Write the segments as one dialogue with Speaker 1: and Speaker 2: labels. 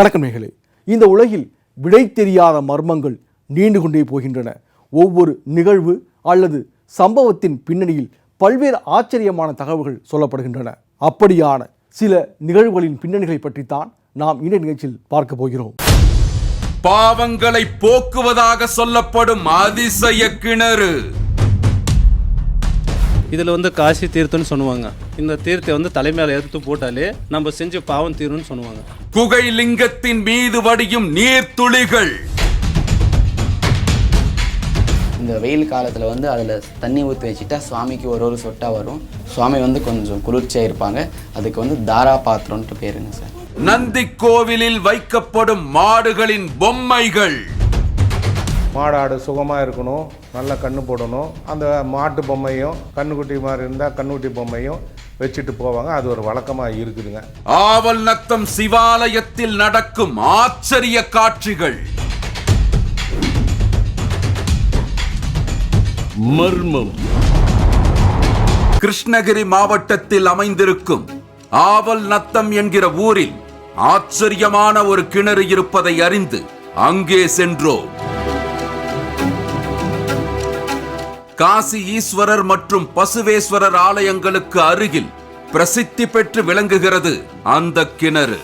Speaker 1: வணக்கம் இந்த உலகில் விடை தெரியாத மர்மங்கள் நீண்டு கொண்டே போகின்றன. ஒவ்வொரு நிகழ்வு அல்லது சம்பவத்தின் பின்னணியில் பல்வேறு ஆச்சரியமான தகவல்கள் சொல்லப்படுகின்றன. அப்படியான சில நிகழ்வுகளின் பின்னணிகளை பற்றித்தான் நாம் இந்த நிகழ்ச்சியில் பார்க்க போகிறோம்.
Speaker 2: பாவங்களை போக்குவதாக சொல்லப்படும் அதிசய கிணறு.
Speaker 3: இதில் வந்து காசி தீர்த்தம்னு சொல்லுவாங்க. இந்த தீர்த்தை வந்து தலைமையில எடுத்து போட்டாலே நம்ம செஞ்ச பாவம் தீரும்னு சொல்லுவாங்க.
Speaker 2: குகை லிங்கத்தின் மீது வடியும் நீர்த்துளிகள்.
Speaker 4: இந்த வெயில் காலத்தில் வந்து அதில் தண்ணி ஊற்றி வச்சுட்டா சுவாமிக்கு ஒரு ஒரு சொட்டாக வரும். சுவாமி வந்து கொஞ்சம் குளிர்ச்சியாக இருப்பாங்க. அதுக்கு வந்து தாரா பாத்திரம்ன்ட்டு பேருங்க சார்.
Speaker 2: நந்தி கோவிலில் வைக்கப்படும் மாடுகளின் பொம்மைகள்.
Speaker 5: மாடாடு சுகமாக இருக்கணும். நல்ல கண்ணு போடணும். அந்த மாட்டு பொம்மையும் கண்ணுக்குட்டி மாதிரி இருந்தால் கண்ணுக்குட்டி பொம்மையும் வச்சுட்டு போவாங்க. அது ஒரு வழக்கமாக இருக்குதுங்க.
Speaker 2: ஆவல் நத்தம் சிவாலயத்தில் நடக்கும் ஆச்சரிய காட்சிகள்.
Speaker 6: மர்மம்.
Speaker 2: கிருஷ்ணகிரி மாவட்டத்தில் அமைந்திருக்கும் ஆவல் நத்தம் என்கிற ஊரில் ஆச்சரியமான ஒரு கிணறு இருப்பதை அறிந்து அங்கே சென்றோம். காசி ஈஸ்வரர் மற்றும் பசுவேஸ்வரர் ஆலயங்களுக்கு அருகில் பிரசித்தி பெற்று விளங்குகிறது அந்த கிணறு.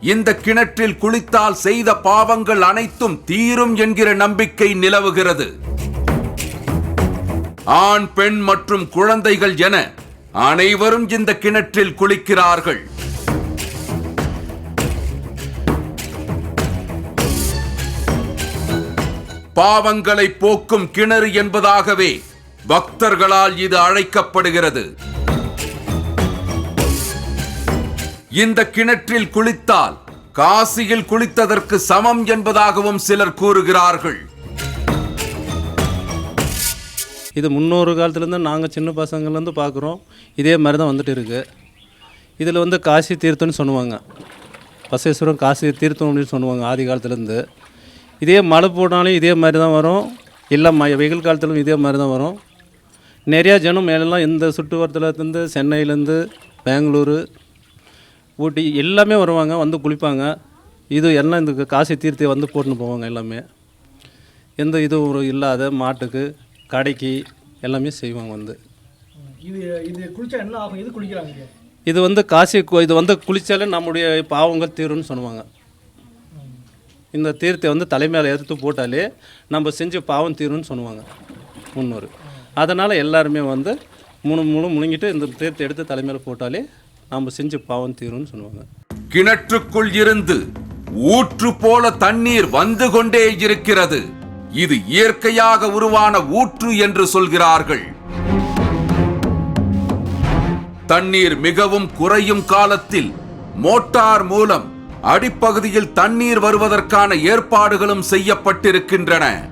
Speaker 2: இந்த கிணற்றில் குளித்தால் செய்த பாவங்கள் அனைத்தும் தீரும் என்கிற நம்பிக்கை நிலவுகிறது. ஆண் பெண் மற்றும் குழந்தைகள் என அனைவரும் இந்த கிணற்றில் குளிக்கிறார்கள். பாவங்களை போக்கும் கிணறு என்பதாகவே பக்தர்களால் இது அழைக்கப்படுகிறது. இந்த கிணற்றில் குளித்தால் காசியில் குளித்ததற்கு சமம் என்பதாகவும் சிலர் கூறுகிறார்கள்.
Speaker 3: இது முன்னொரு காலத்துலேருந்து நாங்கள் சின்ன பசங்கள்லேருந்து பார்க்குறோம். இதே மாதிரி தான் வந்துட்டு இருக்கு. இதில் வந்து காசி தீர்த்தம்னு சொல்லுவாங்க. பசேஸ்வரம் காசி தீர்த்தம் அப்படின்னு சொல்லுவாங்க ஆதி காலத்துலேருந்து. இதே மழை போனாலும் இதே மாதிரி தான் வரும். இல்லை ம வெயில் காலத்திலும் இதே மாதிரி தான் வரும். நிறையா ஜனம் மேலெல்லாம் இந்த சுற்றுவட்டத்துலேருந்து சென்னையிலேருந்து பெங்களூரு ஊட்டி எல்லாமே வருவாங்க வந்து குளிப்பாங்க. இது எல்லாம் இந்த காசி தீர்த்தை வந்து போட்டுன்னு போவாங்க எல்லாமே. எந்த இதுவும் ஒரு இல்லாத மாட்டுக்கு கடைக்கு எல்லாமே செய்வாங்க வந்து.
Speaker 7: இது இது குளிச்சா என்ன ஆகும்? எது குளிக்கிறாங்க? இங்க?
Speaker 3: இது வந்து காசி கு- இது வந்து குளித்தாலே நம்முடைய பாவங்கள் தீரும்னு சொல்லுவாங்க. இந்த தீர்த்தை வந்து தலைமையில் எடுத்து போட்டாலே நம்ம செஞ்ச பாவம் தீரும்னு சொல்லுவாங்க. முன்னோர். அதனால் எல்லாருமே வந்து முழு முழு முழுங்கிட்டு இந்த தீர்த்தை எடுத்து தலைமையில் போட்டாலே நம்ம செஞ்ச பாவம் தீரும்னு சொல்லுவாங்க.
Speaker 2: கிணற்றுக்குள் இருந்து ஊற்று போல தண்ணீர் வந்து கொண்டே இருக்கிறது. இது இயற்கையாக உருவான ஊற்று என்று சொல்கிறார்கள். தண்ணீர் மிகவும் குறையும் காலத்தில் மோட்டார் மூலம் அடிப்பகுதியில் தண்ணீர் வருவதற்கான ஏற்பாடுகளும் செய்யப்பட்டிருக்கின்றன.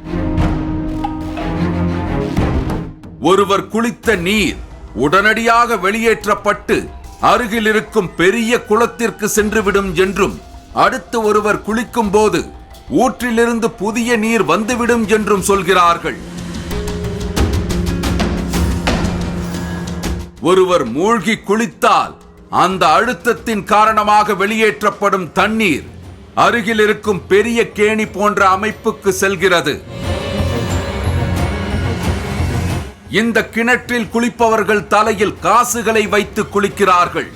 Speaker 2: ஒருவர் குளித்த நீர் உடனடியாக வெளியேற்றப்பட்டு அருகில் இருக்கும் பெரிய குளத்திற்கு சென்றுவிடும் என்றும் அடுத்து ஒருவர் குளிக்கும் போது ஊற்றிலிருந்து புதிய நீர் வந்துவிடும் என்றும் சொல்கிறார்கள். ஒருவர் மூழ்கி குளித்தால் அந்த அழுத்தத்தின் காரணமாக வெளியேற்றப்படும் தண்ணீர் அருகில் இருக்கும் பெரிய கேணி போன்ற அமைப்புக்கு செல்கிறது. இந்த கிணற்றில் குளிப்பவர்கள் தலையில் காசுகளை வைத்து குளிக்கிறார்கள்.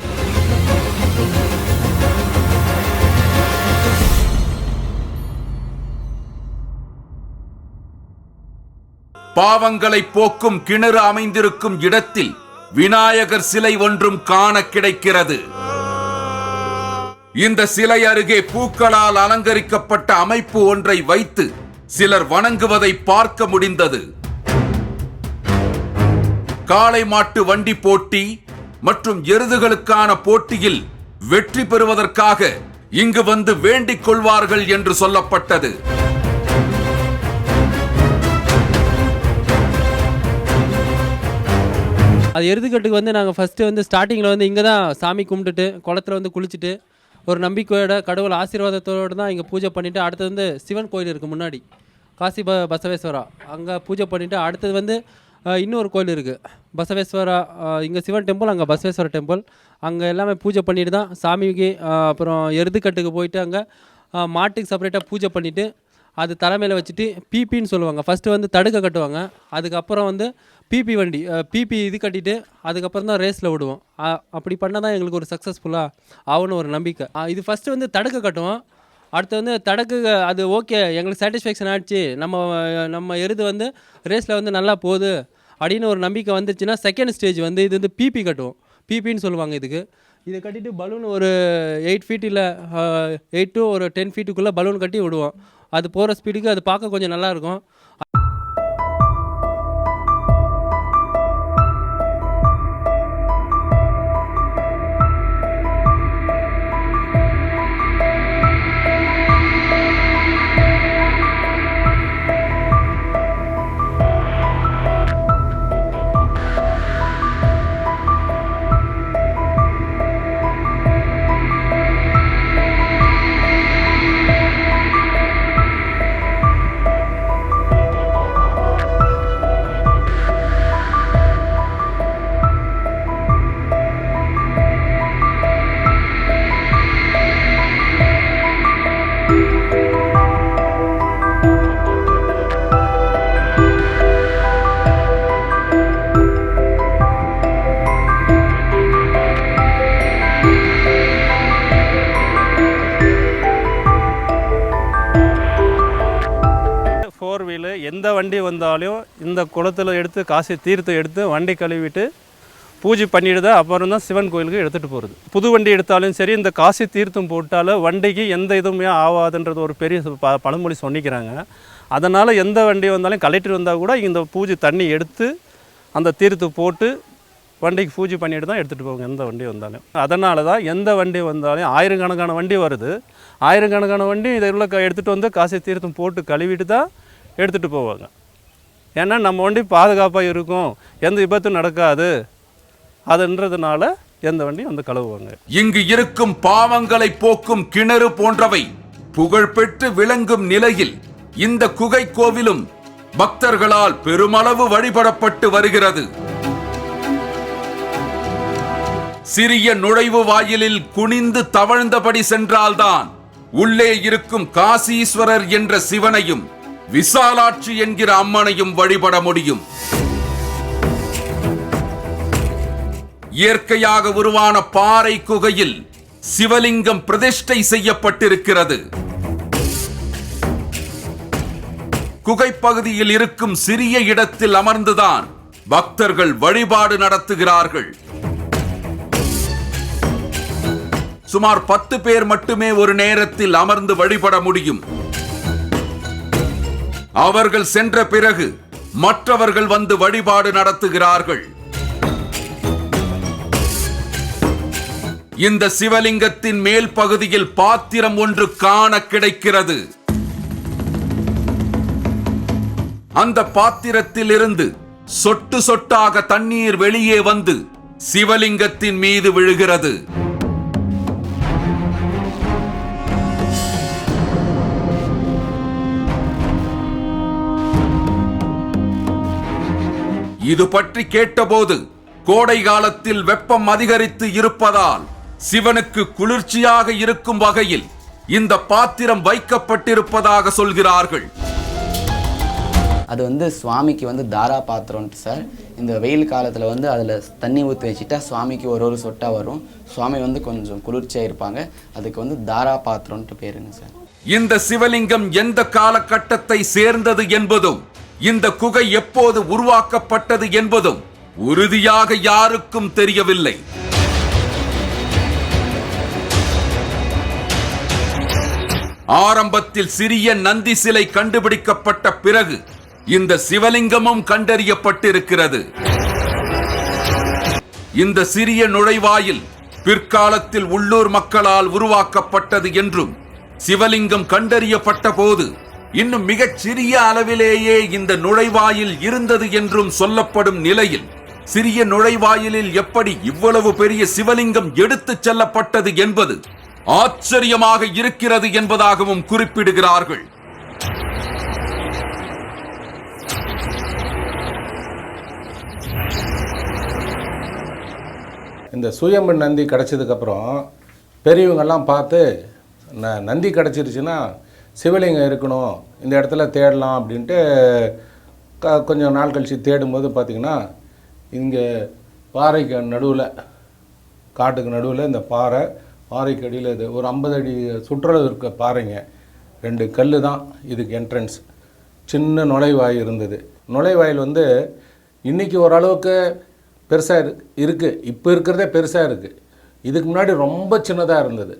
Speaker 2: பாவங்களை போக்கும் கிணறு அமைந்திருக்கும் இடத்தில் விநாயகர் சிலை ஒன்றும் காண கிடைக்கிறது. இந்த சிலை அருகே பூக்களால் அலங்கரிக்கப்பட்ட அமைப்பு ஒன்றை வைத்து சிலர் வணங்குவதை பார்க்க முடிந்தது. காளை மாட்டு வண்டி போட்டி மற்றும் எருதுகளுக்கான போட்டியில் வெற்றி பெறுவதற்காக இங்கு வந்து வேண்டிக் கொள்வார்கள் என்று சொல்லப்பட்டது.
Speaker 8: அது எருதுக்கட்டுக்கு வந்து நாங்கள் ஃபஸ்ட்டு வந்து ஸ்டார்டிங்கில் வந்து இங்கே தான் சாமி கும்பிட்டுட்டு குளத்துல வந்து குளிச்சுட்டு ஒரு நம்பிக்கையோட கடவுள் ஆசீர்வாதத்தோடு தான் இங்கே பூஜை பண்ணிவிட்டு அடுத்தது வந்து சிவன் கோயில் இருக்குது முன்னாடி காசி ப பசவேஸ்வரா. அங்கே பூஜை பண்ணிவிட்டு அடுத்தது வந்து இன்னொரு கோயில் இருக்குது பசவேஸ்வரா இங்கே சிவன் டெம்பிள் அங்கே பசவேஸ்வர டெம்பிள் அங்கே எல்லாமே பூஜை பண்ணிட்டு தான் சாமிக்கு அப்புறம் எருதுக்கட்டுக்கு போயிட்டு அங்கே மாட்டுக்கு செப்பரேட்டாக பூஜை பண்ணிவிட்டு அது தலைமையில் வச்சுட்டு பிபின்னு சொல்லுவாங்க. ஃபஸ்ட்டு வந்து தடுக்க கட்டுவாங்க. அதுக்கப்புறம் வந்து பிபி வண்டி பிபி இது கட்டிட்டு அதுக்கப்புறம் தான் ரேஸில் விடுவோம் அப்படி பண்ணால் தான் எங்களுக்கு ஒரு சக்ஸஸ்ஃபுல்லாக ஆகும்னு ஒரு நம்பிக்கை. இது ஃபஸ்ட்டு வந்து தடுக்க கட்டுவோம். அடுத்து வந்து தடக்கு அது ஓகே எங்களுக்கு சாட்டிஸ்ஃபேக்ஷன் ஆயிடுச்சு நம்ம நம்ம எருது வந்து ரேஸில் வந்து நல்லா போகுது அப்படின்னு ஒரு நம்பிக்கை வந்துச்சுன்னா செகண்ட் ஸ்டேஜ் வந்து இது வந்து பிபி கட்டுவோம். பிபின்னு சொல்லுவாங்க இதுக்கு. இதை கட்டிட்டு பலூன் ஒரு எயிட் ஃபீட் இல்லை எயிட் டு ஒரு டென் ஃபீட்டுக்குள்ளே பலூன் கட்டி விடுவோம். அது போகிற ஸ்பீடுக்கு அது பார்க்க கொஞ்சம் நல்லாயிருக்கும்
Speaker 3: ஃபோர் வீலு எந்த வண்டி வந்தாலும் இந்த குளத்தில் எடுத்து காசி தீர்த்தம் எடுத்து வண்டி கழுவிட்டு பூஜை பண்ணிட்டு தான் அப்புறம் தான் சிவன் கோயிலுக்கு எடுத்துகிட்டு போகிறது புது வண்டி எடுத்தாலும் சரி இந்த காசி தீர்த்தம் போட்டாலும் வண்டிக்கு எந்த இதுவுமே ஆகாதுன்றது ஒரு பெரிய ப பழமொழி சொன்னிக்கிறாங்க அதனால் எந்த வண்டி வந்தாலும் கலெக்டர் வந்தால் கூட இந்த பூஜை தண்ணி எடுத்து அந்த தீர்த்து போட்டு வண்டிக்கு பூஜை பண்ணிட்டு தான் எடுத்துகிட்டு போவாங்க எந்த வண்டி வந்தாலும். அதனால தான் எந்த வண்டி வந்தாலும் ஆயிரக்கணக்கான வண்டி வருது. ஆயிரக்கணக்கான வண்டி இதில் உள்ள எடுத்துகிட்டு வந்து காசை தீர்த்தம் போட்டு கழுவிட்டு தான் எடுத்துகிட்டு போவாங்க. ஏன்னா நம்ம வண்டி பாதுகாப்பாக இருக்கும். எந்த விபத்தும் நடக்காது. அதுன்றதுனால எந்த வண்டியும் வந்து கழுவுவாங்க.
Speaker 2: இங்கு இருக்கும் பாவங்களை போக்கும் கிணறு போன்றவை புகழ்பெற்று விளங்கும் நிலையில் இந்த குகை கோவிலும் பக்தர்களால் பெருமளவு வழிபடப்பட்டு வருகிறது. சிறிய நுழைவு வாயிலில் குனிந்து தவழ்ந்தபடி சென்றால்தான் உள்ளே இருக்கும் காசீஸ்வரர் என்ற சிவனையும் விசாலாட்சி என்கிற அம்மனையும் வழிபட முடியும். இயற்கையாக உருவான பாறை குகையில் சிவலிங்கம் பிரதிஷ்டை செய்யப்பட்டிருக்கிறது. குகைப்பகுதியில் இருக்கும் சிறிய இடத்தில் அமர்ந்துதான் பக்தர்கள் வழிபாடு நடத்துகிறார்கள். சுமார் பத்து பேர் மட்டுமே ஒரு நேரத்தில் அமர்ந்து வழிபட முடியும். அவர்கள் சென்ற பிறகு மற்றவர்கள் வந்து வழிபாடு நடத்துகிறார்கள். இந்த சிவலிங்கத்தின் மேல் பகுதியில் பாத்திரம் ஒன்று காண கிடைக்கிறது. அந்த பாத்திரத்தில் இருந்து சொட்டு சொட்டாக தண்ணீர் வெளியே வந்து சிவலிங்கத்தின் மீது விழுகிறது. இது பற்றி கேட்டபோது கோடை காலத்தில் வெப்பம் அதிகரித்து இருப்பதால் சிவனுக்கு குளிர்ச்சியாக இருக்கும் வகையில் இந்த பாத்திரம் வைக்கப்பட்டிருப்பதாக சொல்கிறார்கள்.
Speaker 4: அது வந்து சுவாமிக்கு வந்து தாரா பாத்திரம்ட்டு சார். இந்த வெயில் காலத்தில் வந்து அதில் தண்ணி ஊற்றி வச்சுட்டா சுவாமிக்கு ஒரு ஒரு சொட்டாக வரும். சுவாமி வந்து கொஞ்சம் குளிர்ச்சியாக இருப்பாங்க. அதுக்கு வந்து தாரா பாத்திரம்ட்டு பேருங்க சார்.
Speaker 2: இந்த சிவலிங்கம் எந்த காலகட்டத்தை சேர்ந்தது என்பதும் இந்த குகை எப்போது உருவாக்கப்பட்டது என்பதும் உறுதியாக யாருக்கும் தெரியவில்லை. ஆரம்பத்தில் சிறிய நந்தி சிலை கண்டுபிடிக்கப்பட்ட பிறகு இந்த சிவலிங்கமும் கண்டறியப்பட்டிருக்கிறது. இந்த சிறிய நுழைவாயில் பிற்காலத்தில் உள்ளூர் மக்களால் உருவாக்கப்பட்டது என்றும் சிவலிங்கம் கண்டறியப்பட்ட போது இன்னும் மிகச் சிறிய அளவிலேயே இந்த நுழைவாயில் இருந்தது என்றும் சொல்லப்படும் நிலையில் சிறிய நுழைவாயிலில் எப்படி இவ்வளவு பெரிய சிவலிங்கம் எடுத்துச் செல்லப்பட்டது என்பது ஆச்சரியமாக இருக்கிறது என்பதாகவும் குறிப்பிடுகிறார்கள்.
Speaker 5: இந்த சுயம்பன் நந்தி கிடைச்சதுக்கப்புறம் பெரியவங்கெல்லாம் பார்த்து நந்தி கிடச்சிருச்சுன்னா சிவலிங்கம் இருக்கணும் இந்த இடத்துல தேடலாம் அப்படின்ட்டு க கொஞ்சம் நாள் கழித்து தேடும்போது பார்த்திங்கன்னா இங்கே பாறைக்கு நடுவில் காட்டுக்கு நடுவில் இந்த பாறை பாறைக்கு அடியில் இது ஒரு ஐம்பது அடி சுற்றுலா இருக்க பாறைங்க. ரெண்டு கல் தான் இதுக்கு என்ட்ரன்ஸ் சின்ன நுழைவாய் இருந்தது. நுழைவாயில் வந்து இன்றைக்கி ஓரளவுக்கு பெருசாக இரு இருக்குது இப்போ இருக்கிறதே பெருசாக இருக்குது இதுக்கு முன்னாடி ரொம்ப சின்னதாக இருந்தது.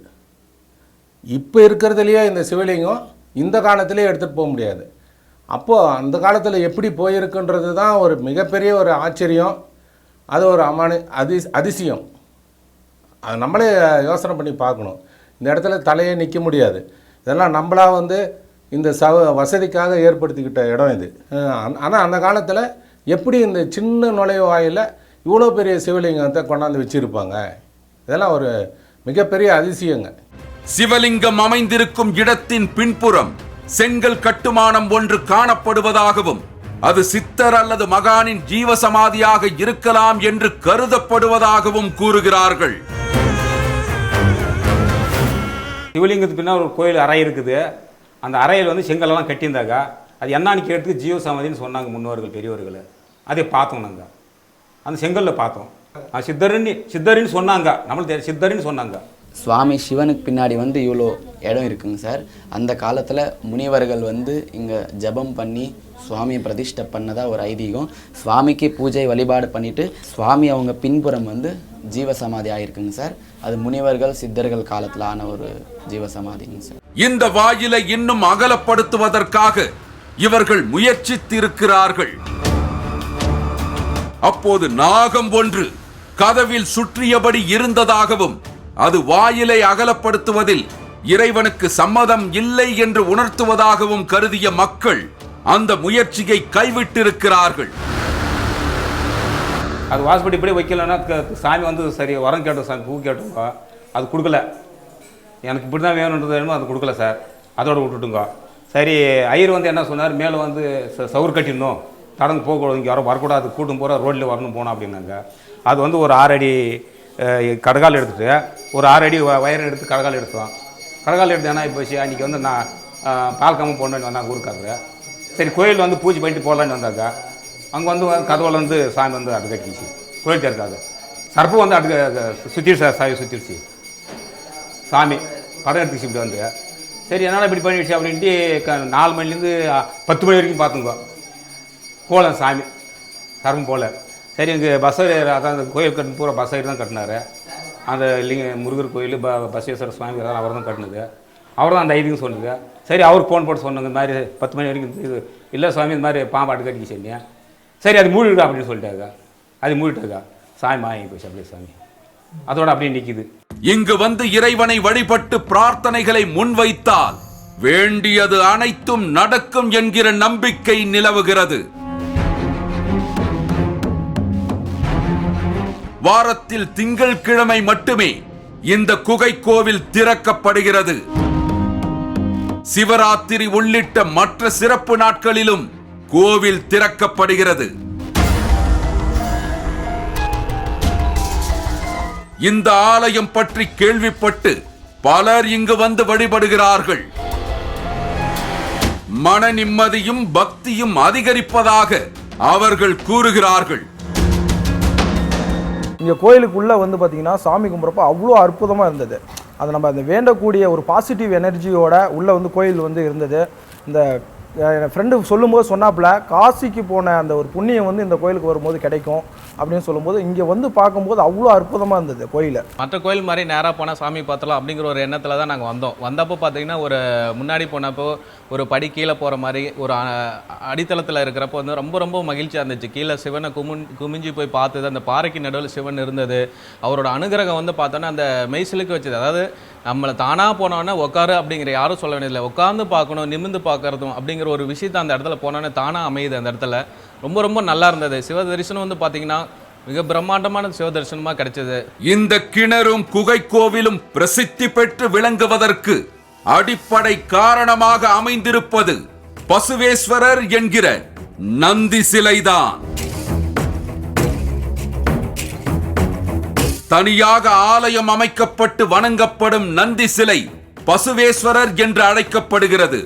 Speaker 5: இப்போ இருக்கிறதுலையே இந்த சிவலிங்கம் இந்த காலத்திலே எடுத்துகிட்டு போக முடியாது. அப்போது அந்த காலத்தில் எப்படி போயிருக்குன்றது தான் ஒரு மிகப்பெரிய ஒரு ஆச்சரியம். அது ஒரு அமானு அதி அதிசயம். அது நம்மளே யோசனை பண்ணி பார்க்கணும். இந்த இடத்துல தலையே நிற்க முடியாது. இதெல்லாம் நம்மளா வந்து இந்த சவ வசதிக்காக ஏற்படுத்திக்கிட்ட இடம் இது. ஆனால் அந்த காலத்தில் எப்படி இந்த சின்ன நுழைவாயில் இவ்வளோ பெரிய சிவலிங்கத்தை கொண்டாந்து வச்சுருப்பாங்க? இதெல்லாம் ஒரு மிகப்பெரிய அதிசயங்க.
Speaker 2: சிவலிங்கம் அமைந்திருக்கும் இடத்தின் பின்புறம் செங்கல் கட்டுமானம் ஒன்று காணப்படுவதாகவும் அது சித்தர் அல்லது மகானின் ஜீவசமாதியாக இருக்கலாம் என்று கருதப்படுவதாகவும் கூறுகிறார்கள்.
Speaker 6: சிவலிங்கத்துக்கு பின்னால் ஒரு கோயில் அறை இருக்குது. அந்த அறையில் வந்து செங்கலெல்லாம் கட்டியிருந்தாங்க அது என்னன்னு கேட்டு ஜீவ சமாதின்னு சொன்னாங்க முன்னோர்கள் பெரியவர்கள் அதை பார்த்தோம் நாங்கள் அந்த செங்கல்ல பார்த்தோம். அது சித்தரின்னு சொன்னாங்க. நம்மளுக்கு தெரி- சித்தருன்னு சொன்னாங்க.
Speaker 4: சுவாமி சிவனுக்கு பின்னாடி வந்து இவ்வளோ இடம் இருக்குங்க சார். அந்த காலத்தில் முனிவர்கள் வந்து இங்கே ஜெபம் பண்ணி சுவாமியை பிரதிஷ்டை பண்ணதா ஒரு ஐதீகம். சுவாமிக்கு பூஜை வழிபாடு பண்ணிவிட்டு சுவாமி அவங்க பின்புறம் வந்து ஜீவசமாதி ஆயிருக்குங்க சார். அது முனிவர்கள் சித்தர்கள் காலத்தில் ஆன ஒரு ஜீவசமாதிங்க சார்.
Speaker 2: இந்த வாயிலை இன்னும் அகலப்படுத்துவதற்காக இவர்கள் முயற்சித்திருக்கிறார்கள். அப்போது நாகம் ஒன்று கதவில் சுற்றியபடி இருந்ததாகவும் அது வாயிலை அகலப்படுத்துவதில் இறைவனுக்கு சம்மதம் இல்லை என்று உணர்த்துவதாகவும் கருதிய மக்கள் அந்த முயற்சியை கைவிட்டிருக்கிறார்கள்.
Speaker 6: அது வாசப்படி இப்படி வைக்கலன்னா சாமி வந்து சரி வரம் கேட்டோம் சாமி பூ கேட்டோங்க. அது கொடுக்கல. எனக்கு இப்படி தான் வேணுன்றது வேணுமோ அது கொடுக்கல சார். அதோட விட்டுட்டுங்க. சரி ஐயர் வந்து என்ன சொன்னார்? மேலே வந்து ச- கட்டிடணும். தடங்கு போகக்கூடாது இங்கே யாரும் வரக்கூடாது கூட்டும் போகிற ரோட்டில் வரணும் போனோம் அப்படின்னாங்க. அது வந்து ஒரு ஆறடி கடகால் எடுத்துட்டு ஒரு ஆறு வ- வயரை எடுத்து கடகால் எடுத்தோம் கடகால் எடுத்து என்ன போச்சு அன்றைக்கி வந்து நான் அஹ், பால் போடணுன்னு வந்தாங்க ஊருக்காரரு. சரி கோயில் வந்து பூஜை பண்ணிட்டு போகலான்னு வந்தாங்க. அங்கே வந்து கதவுல வந்து சாமி வந்து அடு கட்டிச்சு கோயில் திறக்காது. சர்ப்பு வந்து அடு சுற்றிடுச்சு சாமி சுற்றிடுச்சு சாமி படம் எடுத்துச்சு இப்படி வந்து. சரி என்னால் இப்படி பண்ணிடுச்சு அப்படின்ட்டு க நாலு மணிலேருந்து பத்து மணி வரைக்கும் பார்த்துங்க. போகல சாமி. சர்மம் போகல சரி இங்கே பஸ் அதான் அந்த கோயில் கட்டின பூரா பஸ் தான் கட்டினாரு. அந்த லிங்க முருகர் கோயில் ப பசவேஸ்வர சுவாமி அதான் அவர் தான் கட்டினது. அவர் தான் அந்த ஐதியம் சொன்னது. சரி அவர் ஃபோன் போட்டு சொன்னாங்க இந்த மாதிரி பத்து மணி வரைக்கும் இது இல்லை சுவாமி இந்த மாதிரி பாம்பாட்டு கட்டி சொன்னேன் சரி அது மூடிடுக்கா அப்படின்னு சொல்லிட்டாக்கா அது மூடிட்டாங்க சாமி மாயங்கி போச்சு அப்படியே சாமி. அதோட அப்படியே நிற்கிது
Speaker 2: இங்கு வந்து இறைவனை வழிபட்டு பிரார்த்தனைகளை முன்வைத்தால் வேண்டியது அனைத்தும் நடக்கும் என்கிற நம்பிக்கை நிலவுகிறது. வாரத்தில் திங்கள்கிழமை மட்டுமே இந்த குகை கோவில் திறக்கப்படுகிறது. சிவராத்திரி உள்ளிட்ட மற்ற சிறப்பு நாட்களிலும் கோவில் திறக்கப்படுகிறது. இந்த ஆலயம் பற்றி கேள்விப்பட்டு பலர் இங்கு வந்து வழிபடுகிறார்கள். மன நிம்மதியும் பக்தியும் அதிகரிப்பதாக அவர்கள் கூறுகிறார்கள்.
Speaker 7: இங்கே கோயிலுக்குள்ளே வந்து பார்த்தீங்கன்னா சாமி கும்பிட்றப்ப அவ்வளோ அற்புதமாக இருந்தது. அது நம்ம அந்த வேண்டக்கூடிய ஒரு பாசிட்டிவ் எனர்ஜியோட உள்ளே வந்து கோயில் வந்து இருந்தது. இந்த என் ஃப்ரெண்டு சொல்லும்போது சொன்னாப்புல காசிக்கு போன அந்த ஒரு புண்ணியம் வந்து இந்த கோயிலுக்கு வரும்போது கிடைக்கும் அப்படின்னு சொல்லும்போது இங்கே வந்து பார்க்கும்போது அவ்வளோ அற்புதமாக இருந்தது கோயிலை.
Speaker 9: மற்ற கோயில் மாதிரி நேராக போனால் சாமி பார்த்தலாம் அப்படிங்கிற ஒரு எண்ணத்தில் தான் நாங்கள் வந்தோம். வந்தப்போ பார்த்தீங்கன்னா ஒரு முன்னாடி போனப்போ ஒரு படி கீழே போகிற மாதிரி ஒரு அடித்தளத்தில் இருக்கிறப்போ வந்து ரொம்ப ரொம்ப மகிழ்ச்சியாக இருந்துச்சு. கீழே சிவனை குமின் குமிஞ்சு போய் பார்த்தது அந்த பாறைக்கு நடுவில் சிவன் இருந்தது. அவரோட அனுகிரகம் வந்து பார்த்தோன்னா அந்த மெய்சிலுக்கு வச்சது. அதாவது நம்மளை தானாக போனோன்னே உட்காரு அப்படிங்கிற யாரும் சொல்ல வேண்டியதில்லை. உட்காந்து பார்க்கணும் நிமிர்ந்து பார்க்கறதும் அப்படிங்கிற ஒரு விஷயத்தை அந்த இடத்துல போனோன்னே தானாக அமையுது அந்த இடத்துல. ரொம்ப ரொம்ப நல்லா இருந்தது. சிவ தரிசனம் வந்து பார்த்தீங்கன்னா மிக பிரம்மாண்டமான சிவ தரிசனமாக கிடைச்சது.
Speaker 2: இந்த கிணறும் குகை கோவிலும் பிரசித்தி பெற்று விளங்குவதற்கு அடிப்படை காரணமாக அமைந்திருப்பது பசுவேஸ்வரர் என்கிற நந்தி சிலைதான். தனியாக ஆலயம் அமைக்கப்பட்டு வணங்கப்படும் நந்தி சிலை பசுவேஸ்வரர் என்று அழைக்கப்படுகிறது.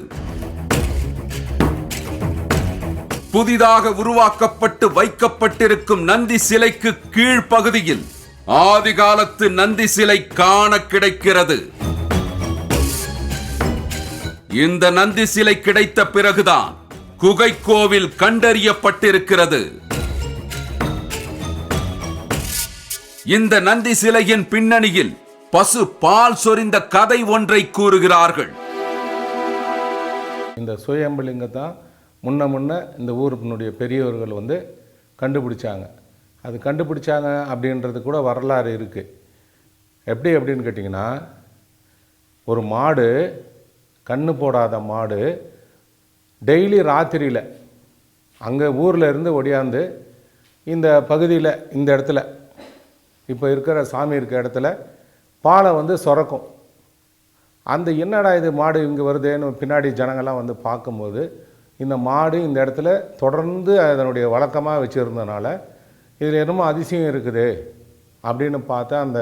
Speaker 2: புதிதாக உருவாக்கப்பட்டு வைக்கப்பட்டிருக்கும் நந்தி சிலைக்கு கீழ்ப்பகுதியில் ஆதிகாலத்து நந்தி சிலை காண கிடைக்கிறது. இந்த நந்தி சிலை கிடைத்த பிறகுதான் குகை கோவில் கண்டறியப்பட்டிருக்கிறது. இந்த நந்தி சிலையின் பின்னணியில் பசு பால் சொரிந்த கதை ஒன்றை கூறுகிறார்கள்.
Speaker 5: இந்த சுயம்பலிங்கத்தை தான் முன்ன முன்ன இந்த ஊருனுடைய பெரியவர்கள் வந்து கண்டுபிடிச்சாங்க. அது கண்டுபிடிச்சாங்க அப்படின்றது கூட வரலாறு இருக்குது எப்படி அப்படின்னு கேட்டிங்கன்னா ஒரு மாடு கண்ணு போடாத மாடு டெய்லி ராத்திரியில் அங்கே ஊரில் இருந்து ஒடியாந்து இந்த பகுதியில் இந்த இடத்துல இப்போ இருக்கிற சாமி இருக்கிற இடத்துல பாலை வந்து சுரக்கும். அந்த என்னடா இது மாடு இங்கே வருதேன்னு பின்னாடி ஜனங்கள்லாம் வந்து பார்க்கும்போது இந்த மாடு இந்த இடத்துல தொடர்ந்து அதனுடைய வழக்கமாக வச்சுருந்தனால இதில் என்னமோ அதிசயம் இருக்குது அப்படின்னு பார்த்தா அந்த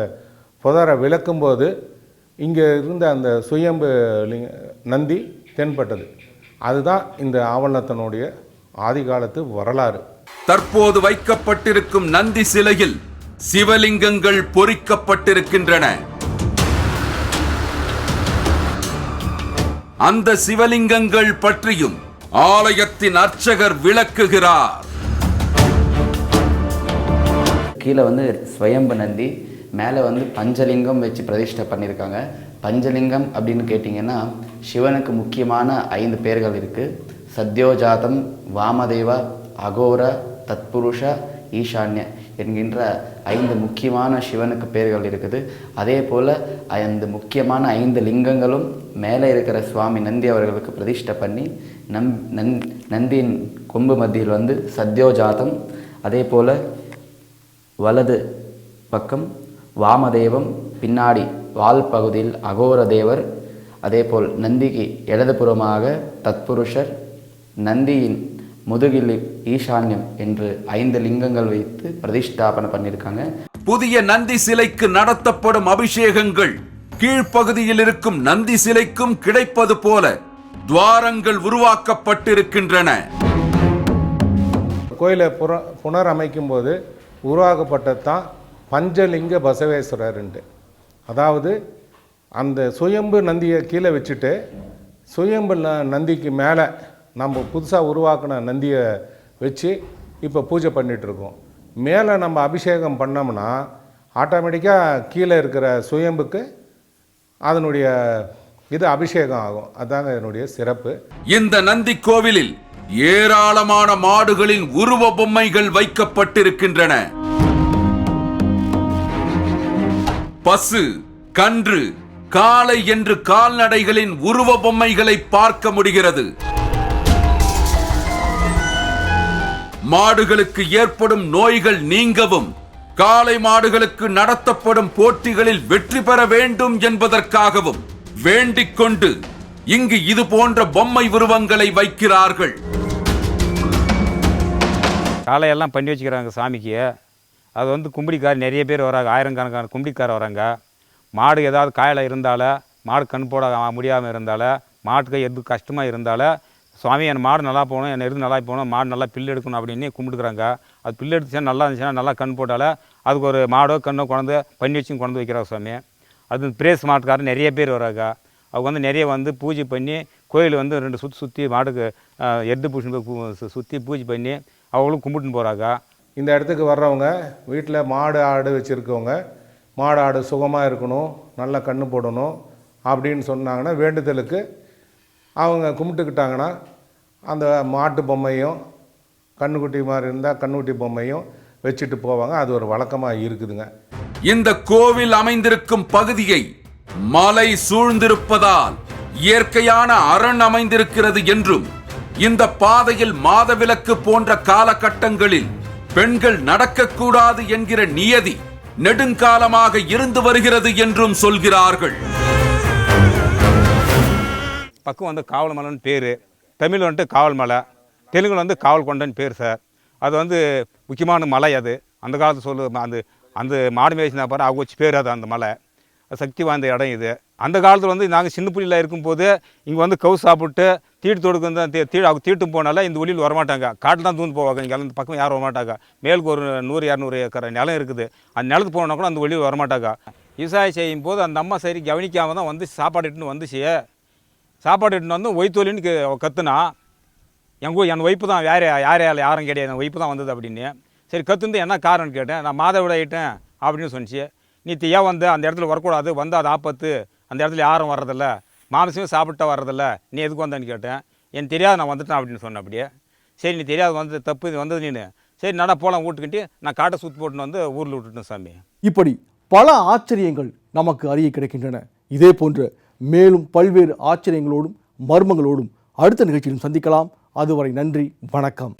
Speaker 5: புதரை விளக்கும்போது இங்கே இருந்த அந்த சுயம்பு லிங்க நந்தி தென்பட்டது. அதுதான் இந்த ஆவணத்தினுடைய ஆதிகாலத்து வரலாறு.
Speaker 2: தற்போது வைக்கப்பட்டிருக்கும் நந்தி சிலையில் சிவலிங்கங்கள் பொறிக்கப்பட்டிருக்கின்றன. அந்த சிவலிங்கங்கள் பற்றியும் ஆலயத்தின் அர்ச்சகர் விளக்குகிறார்.
Speaker 4: கீழே வந்து ஸ்வயம்பு நந்தி மேலே வந்து பஞ்சலிங்கம் வச்சு பிரதிஷ்டை பண்ணியிருக்காங்க. பஞ்சலிங்கம் அப்படின்னு கேட்டிங்கன்னா சிவனுக்கு முக்கியமான ஐந்து பேர்கள் இருக்குது சத்யோஜாதம் வாமதேவா அகோர தத்புருஷ ஈசான்ய. என்கின்ற ஐந்து முக்கியமான சிவனுக்கு பேர்கள் இருக்குது. அதே போல் அந்த முக்கியமான ஐந்து லிங்கங்களும் மேலே இருக்கிற சுவாமி நந்தி அவர்களுக்கு பிரதிஷ்டை பண்ணி நம் நந் நந்தியின் கொம்பு மத்தியில் வந்து சத்யோஜாதம் அதே போல் வலது பக்கம் வாமதேவம் பின்னாடி வால் பகுதியில் அகோர தேவர் அதேபோல் நந்திக்கு இடதுபுறமாக தத்புருஷர் நந்தியின் முதுகில் ஈசான்யம் என்று ஐந்து லிங்கங்கள் வைத்து பிரதிஷ்டாபனை பண்ணியிருக்காங்க.
Speaker 2: புதிய நந்தி சிலைக்கு நடத்தப்படும் அபிஷேகங்கள் கீழ்ப்பகுதியில் இருக்கும் நந்தி சிலைக்கும் கிடைப்பது போல துவாரங்கள் உருவாக்கப்பட்டிருக்கின்றன.
Speaker 5: கோயிலை புற புனரமைக்கும் போது உருவாக்கப்பட்டது தான் பஞ்சலிங்க பசவேஸ்வரர்ன்ட்டு அதாவது அந்த சுயம்பு நந்தியை கீழே வச்சுட்டு சுயம்பு நந்திக்கு மேலே நம்ம புதுசாக உருவாக்கின நந்தியை வச்சு இப்போ பூஜை பண்ணிகிட்ருக்கோம் இருக்கோம் மேலே நம்ம அபிஷேகம் பண்ணோம்னா ஆட்டோமேட்டிக்காக கீழே இருக்கிற சுயம்புக்கு அதனுடைய இது அபிஷேகம் ஆகும். அதாங்க இதனுடைய சிறப்பு.
Speaker 2: இந்த நந்தி கோவிலில் ஏராளமான மாடுகளின் உருவ பொம்மைகள் வைக்கப்பட்டிருக்கின்றன. பசு கன்று காளை என்று கால்நடைகளின் உருவ பொம்மைகளை பார்க்க முடிகிறது. மாடுகளுக்கு ஏற்படும் நோய்கள் நீங்கவும் காளை மாடுகளுக்கு நடத்தப்படும் போட்டிகளில் வெற்றி பெற வேண்டும் என்பதற்காகவும் வேண்டிக் கொண்டு இங்கு இது போன்ற பொம்மை உருவங்களை வைக்கிறார்கள்.
Speaker 6: காளையெல்லாம் பண்ணி வச்சுக்கிறாங்க சாமிக்கு. அது வந்து கும்பிடிக்கார் நிறைய பேர் வராங்க ஆயிரக்கணக்கான கும்பிடிக்கார் வராங்க. மாடு ஏதாவது காயில் இருந்தால மாடு கண் போட முடியாமல் இருந்தால மாட்டுக்கு எது கஷ்டமாக இருந்தால சுவாமி என் மாடு நல்லா போகணும் என் இருந்து நல்லா போகணும் மாடு நல்லா பில்லு எடுக்கணும் அப்படின்னு கும்பிட்டுக்கிறாங்க. அது பில்லு எடுத்துச்சுன்னா நல்லா இருந்துச்சுன்னா நல்லா கண் போட்டால அதுக்கு ஒரு மாடோ கண்ணோ கொண்டு பண்ணி வச்சு கொண்டு வைக்கிறாங்க சுவாமி. அது பிரேஸ் மாட்டுக்காரர் நிறைய பேர் வராங்க. அவங்க வந்து நிறைய வந்து பூஜை பண்ணி கோயில் வந்து ரெண்டு சுற்றி சுற்றி மாடுக்கு எருது பூசி சுற்றி பூஜை பண்ணி அவங்களும் கும்பிட்டுன்னு போகிறாங்க
Speaker 5: இந்த இடத்துக்கு வர்றவங்க வீட்டில் மாடு ஆடு வச்சுருக்கவங்க மாடு ஆடு சுகமாக இருக்கணும் நல்லா கண்ணு போடணும் அப்படின்னு சொன்னாங்கன்னா வேண்டுதலுக்கு அவங்க கும்பிட்டுக்கிட்டாங்கன்னா அந்த மாட்டு பொம்மையும் கண்ணுக்குட்டி மாதிரி இருந்தால் கண்ணுக்குட்டி பொம்மையும் வச்சுட்டு போவாங்க. அது ஒரு வழக்கமாக இருக்குதுங்க.
Speaker 2: இந்த கோவில் அமைந்திருக்கும் பகுதியை மலை சூழ்ந்திருப்பதால் இயற்கையான அரண் அமைந்திருக்கிறது என்றும் இந்த பாதையில் மாதவிலக்கு போன்ற காலகட்டங்களில் பெண்கள் நடக்கக்கூடாது என்கிற நியதி நெடுங்காலமாக இருந்து வருகிறது என்றும் சொல்கிறார்கள்.
Speaker 6: பக்கம் வந்து காவல் மலைன்னு பேர். தமிழ் வந்துட்டு காவல் மலை தெலுங்கில் வந்து காவல் கொண்டன்னு பேர் சார். அது வந்து முக்கியமான மலை அது. அந்த காலத்து சொல்லு அந்த அந்த மாடு மேய்ச்சினா பாரு அவங்க வச்சு பேர் அது அந்த மலை. சக்தி வாய்ந்த இடம் இது. அந்த காலத்தில் வந்து நாங்கள் சின்ன புள்ளியில் இருக்கும்போது இங்கே வந்து கவு சாப்பிட்டு தீட்டு தொடுக்கு வந்து தீ அவங்க தீட்டும் போனால இந்த ஒளியில் வரமாட்டாங்க. காட்டில் தான் தூந்து போவாங்க இங்கே அந்த பக்கம் யாரும் வரமாட்டாங்க. மேலுக்கு ஒரு நூறு இரநூறு ஏக்கர் நிலம் இருக்குது. அந்த நிலத்துக்கு போனால் கூட அந்த ஒளியில் வரமாட்டாங்க. விவசாயம் செய்யும் போது அந்த அம்மா சரி கவனிக்காமல் தான் வந்து சாப்பாடு இட்டுன்னு வந்துச்சு. சாப்பாடு இட்டுன்னு வந்து ஒய்த்தொலின்னு கத்துனா எங்கள் என் ஒய்ப்பு தான் வேறு யார் யார் யாரும் கிடையாது. என் ஒய்ப்பு தான் வந்தது அப்படின்னு. சரி கத்துந்து என்ன காரணம்னு கேட்டேன். நான் மாதவிட ஆகிட்டேன் அப்படின்னு சொன்னிச்சு. நீ தீயா வந்து அந்த இடத்துல வரக்கூடாது. வந்து அது ஆபத்து. அந்த இடத்துல யாரும் வர்றதில்ல. மாமிசமே சாப்பிட்டா வர்றதில்ல. நீ எதுக்கு வந்தேன்னு கேட்டேன். எனக்கு தெரியாது நான் வந்துட்டேன் அப்படின்னு சொன்னேன் அப்படியே. சரி நீ தெரியாது வந்தது தப்பு இது வந்தது நீனு. சரி நடா போகலாம் வீட்டுக்கிட்டு. நான் காட்டை சுற்றி போட்டுன்னு வந்து ஊரில் விட்டுட்டேன் சாமி.
Speaker 1: இப்படி பல ஆச்சரியங்கள் நமக்கு அறிய கிடைக்கின்றன. இதே போன்ற மேலும் பல்வேறு ஆச்சரியங்களோடும் மர்மங்களோடும் அடுத்த நிகழ்ச்சியிலும் சந்திக்கலாம். அதுவரை நன்றி வணக்கம்.